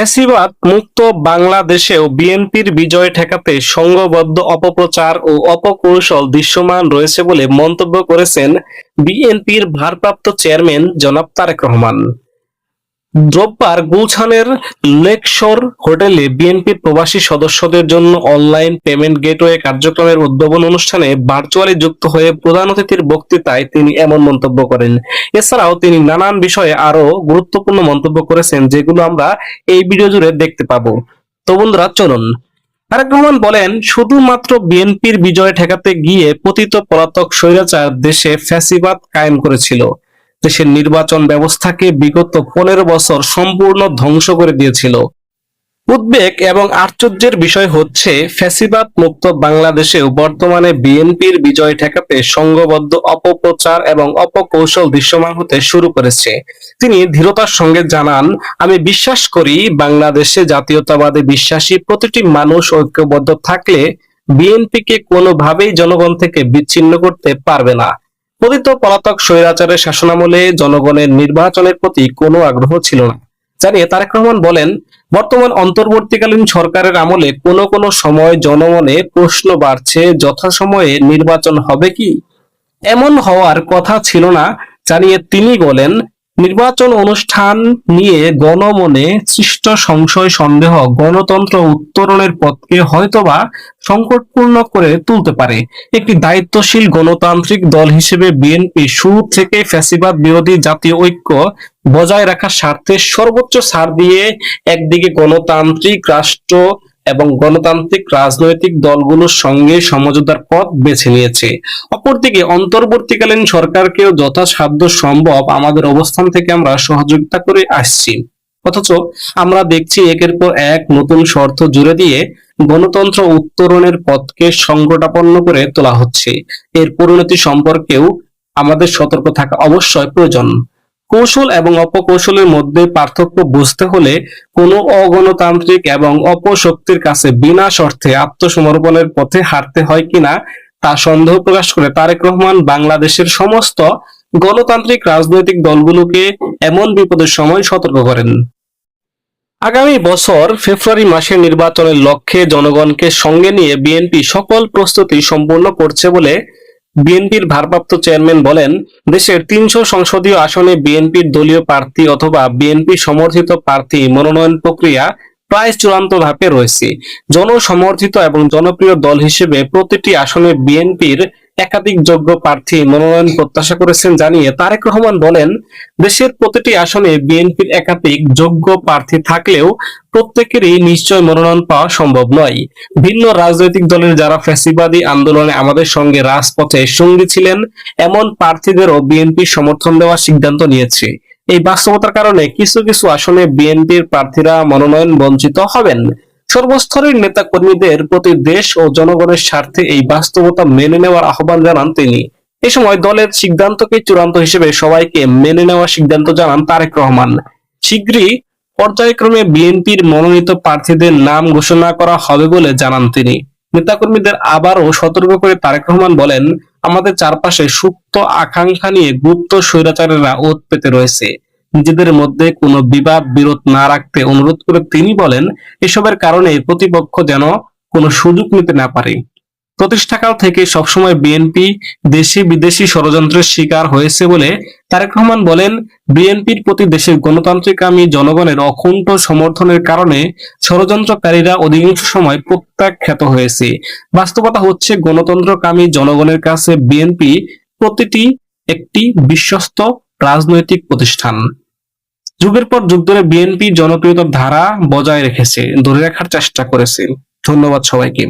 ফ্যাসিবাদ মুক্ত বাংলাদেশেও বিএনপির বিজয় ঠেকাতে সংঘবদ্ধ, অপপ্রচার ও অপকৌশল দৃশ্যমান রয়েছে বলে মন্তব্য করেছেন বিএনপির ভারপ্রাপ্ত চেয়ারম্যান জনাব তারেক রহমান। রোববার গুলশানের লেকশোর হোটেলে বিএনপির প্রবাসী সদস্যদের জন্য অনলাইন পেমেন্ট গেটওয়ে কার্যক্রমের উদ্বোধন অনুষ্ঠানে ভার্চুয়ালি যুক্ত হয়ে প্রধান অতিথির বক্তৃতায় তিনি এমন মন্তব্য করেন। এছাড়াও তিনি নানান বিষয়ে আরও গুরুত্বপূর্ণ মন্তব্য করেছেন, যেগুলো আমরা এই ভিডিও জুড়ে দেখতে পাবো। তো বন্ধুরা, চলুন। তারেক রহমান বলেন, শুধুমাত্র বিএনপির বিজয় ঠেকাতে গিয়ে পতিত পলাতক স্বৈরাচার দেশে ফ্যাসিবাদ কায়েম করেছিল। দেশের নির্বাচন ব্যবস্থাকে বিগত পনেরো বছর সম্পূর্ণ ধ্বংস করে দিয়েছিল। উদ্বেগ এবং আশ্চর্যের বিষয় হচ্ছে, ফ্যাসিবাদ মুক্ত বাংলাদেশেও বর্তমানে বিএনপির বিজয় ঠেকাতে সংঘবদ্ধ অপপ্রচার এবং অপকৌশল দৃশ্যমান হতে শুরু করেছে। তিনি ধীরতার সঙ্গে জানান, আমি বিশ্বাস করি বাংলাদেশে জাতীয়তাবাদে বিশ্বাসী প্রতিটি মানুষ ঐক্যবদ্ধ থাকলে বিএনপিকে কোনোভাবেই জনগণ থেকে বিচ্ছিন্ন করতে পারবে না। পতিত পলাতক স্বৈরাচারের শাসনামলে জনগণের নির্বাচনের প্রতি কোনো আগ্রহ ছিল না। জানিয়ে তারেক রহমান বলেন, বর্তমান অন্তর্বর্তীকালীন সরকারের আমলে কোনো কোনো সময় জনমনে প্রশ্ন বাড়ছে, যথাসময়ে নির্বাচন হবে কি? এমন হওয়ার কথা ছিল না, জানিয়ে তিনি বলেন নির্বাচন অনুষ্ঠান নিয়ে গণমনে সৃষ্ট সংশয়, সন্দেহ গণতন্ত্র উত্তরণের পথকে হয়তোবা সংকটপূর্ণ করে তুলতে পারে। একটি দায়িত্বশীল গণতান্ত্রিক দল হিসেবে বিএনপি শুরু থেকে ফ্যাসিবাদ বিরোধী জাতীয় ঐক্য বজায় রাখার স্বার্থে সর্বোচ্চ ছাড় দিয়ে একদিকে গণতান্ত্রিক রাষ্ট্র এবং গণতান্ত্রিক রাজনৈতিক দলগুলোর সঙ্গে সমঝোতার পথ বেছে নিয়েছে। অপরদিকে অন্তর্বর্তীকালীন সরকারকেও যথাসাধ্য সম্ভব আমাদের অবস্থান থেকে আমরা সহযোগিতা করে আসছি। অথচ আমরা দেখছি একের পর এক নতুন শর্ত জুড়ে দিয়ে গণতন্ত্র উত্তরণের পথকে সংকটাপন্ন করে তোলা হচ্ছে। এর পরিণতি সম্পর্কেও আমাদের সতর্ক থাকা অবশ্যই প্রয়োজন। কৌশল এবং অপকৌশলের মধ্যে পার্থক্য বুঝতে হলে কোনো অগণতান্ত্রিক এবং অপশক্তির কাছে বিনা শর্তে আত্মসমর্পণের পথে হাঁটতে হয় কিনা তা সন্দেহ প্রকাশ করে তারেক রহমান বাংলাদেশের সমস্ত গণতান্ত্রিক রাজনৈতিক দলগুলোকে এমন বিপদের সময় সতর্ক করেন। আগামী বছর ফেব্রুয়ারি মাসের নির্বাচনের লক্ষ্যে জনগণকে সঙ্গে নিয়ে বিএনপি সকল প্রস্তুতি সম্পূর্ণ করছে বলে বিএনপির ভারপ্রাপ্ত চেয়ারম্যান বলেন, দেশের তিনশো সংসদীয় আসনে বিএনপির দলীয় প্রার্থী অথবা বিএনপি সমর্থিত প্রার্থী মনোনয়ন প্রক্রিয়া প্রায় চূড়ান্ত ধাপে রয়েছে। জনসমর্থিত এবং জনপ্রিয় দল হিসেবে প্রতিটি আসনে বিএনপির একাধিক যোগ্য প্রার্থী মনোনয়ন প্রত্যাশা করেছেন জানিয়ে তারেক রহমান বলেন, দেশের প্রতিটি আসনে বিএনপির একাধিক যোগ্য প্রার্থী থাকলেও প্রত্যেকেরই নিশ্চয় মনোনয়ন পাওয়া সম্ভব নয়। ভিন্ন রাজনৈতিক দলের যারা ফ্যাসিবাদী আন্দোলনে আমাদের সঙ্গে রাজপথে সঙ্গী ছিলেন, এমন প্রার্থীদেরও বিএনপি সমর্থন দেওয়ার সিদ্ধান্ত নিয়েছে। এই বাস্তবতার কারণে কিছু কিছু আসনে বিএনপির প্রার্থীরা মনোনয়ন বঞ্চিত হবেন। সর্বস্তরের নেতা কর্মীদের প্রতি দেশ ও জনগণের স্বার্থে এই বাস্তবতা মেনে নেওয়ার আহ্বান জানান তিনি। এ সময় দলের সিদ্ধান্তকে চূড়ান্ত হিসেবে সবাইকে মেনে নেওয়ার সিদ্ধান্ত জানান তারেক রহমান। শীঘ্রই পর্যায়ক্রমে বিএনপির মনোনীত প্রার্থীদের নাম ঘোষণা করা হবে বলে জানান তিনি। নেতাকর্মীদের আবারও সতর্ক করে তারেক রহমান বলেন, আমাদের চারপাশে সুপ্ত আকাঙ্ক্ষা নিয়ে গুপ্ত স্বৈরাচারেরা ওত পেতে রয়েছে। নিজেদের মধ্যে কোনো বিবাদ, বিরোধ না রাখতে অনুরোধ করে তিনি বলেন, এসবের কারণে প্রতিপক্ষ যেন কোনো সুযোগ নিতে না পারে। প্রতিষ্ঠাকাল থেকে সবসময় বিএনপি দেশি বিদেশি ষড়যন্ত্রের শিকার হয়েছে বলে তারেক রহমান বলেন বিএনপির প্রতি দেশের গণতান্ত্রিক গণতান্ত্রিকামী জনগণের অকুণ্ঠ সমর্থনের কারণে ষড়যন্ত্রকারীরা অধিকাংশ সময় প্রত্যাখ্যাত হয়েছে। বাস্তবতা হচ্ছে, গণতন্ত্রকামী জনগণের কাছে বিএনপি প্রতিটি একটি বিশ্বস্ত রাজনৈতিক প্রতিষ্ঠান। যুগের পর যুগ ধরে বিএনপি জনপ্রিয়তার ধারা বজায় রেখেছে, ধরে রাখার চেষ্টা করেছে। ধন্যবাদ সবাইকে।